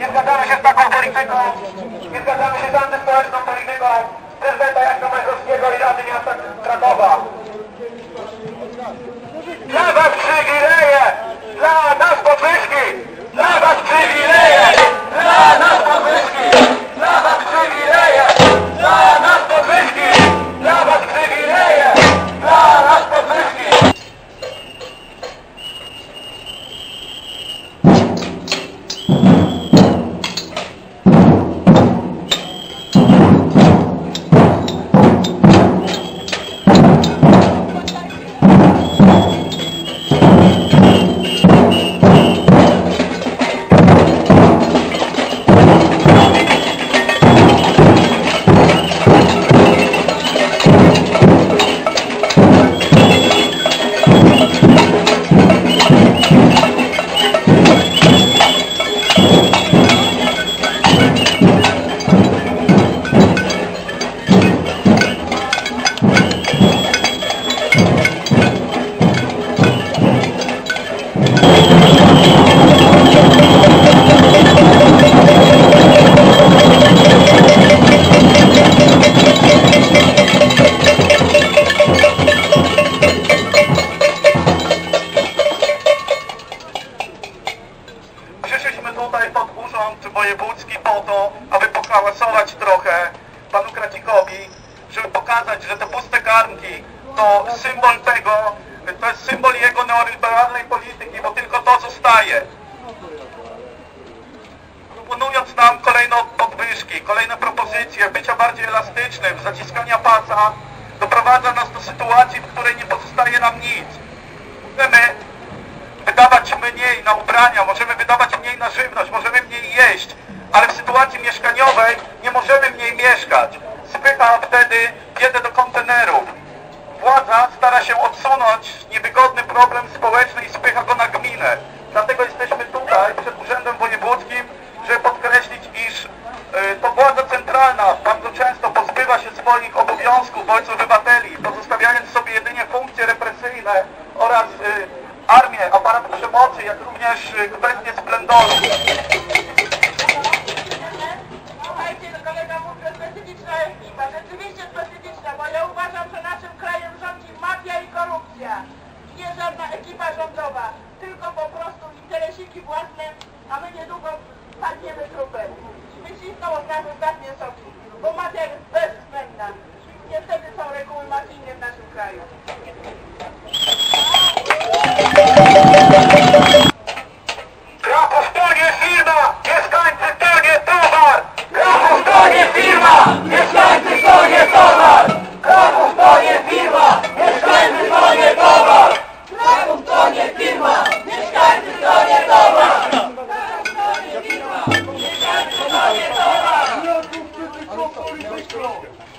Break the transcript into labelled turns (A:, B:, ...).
A: Nie zgadzamy się z taką polityką, nie zgadzamy się z antyspołeczną polityką prezydenta Jacka Majkowskiego i Rady Miasta Krakowa. Dla was przywileje, dla po to, aby pohałasować trochę panu Kracikowi, żeby pokazać, że te puste garnki to symbol tego, to jest symbol jego neoliberalnej polityki, bo tylko to zostaje. Proponując nam kolejne podwyżki, kolejne propozycje bycia bardziej elastycznym, zaciskania pasa, doprowadza nas do sytuacji, w której nie pozostaje nam nic. Możemy wydawać mniej na ubrania, możemy wydawać mniej na żywność, możemy mniej jeść, ale w sytuacji mieszkaniowej nie możemy mniej mieszkać. Spycha wtedy biedę do kontenerów. Władza stara się odsunąć niewygodny problem społeczny i spycha go na gminę. Dlatego jesteśmy tutaj przed Urzędem Wojewódzkim, żeby podkreślić, iż y, to władza centralna bardzo często pozbywa się swoich obowiązków wobec obywateli, pozostawiając sobie jedynie funkcje represyjne oraz y, armię, aparat przemocy, jak również kwestie splendoru.
B: A my niedługo padniemy trupem. Wycisną od nas ostatnie soki, bo mafia jest bezwzględna. Niestety są reguły mafijne w naszym kraju.
A: Não, não, não.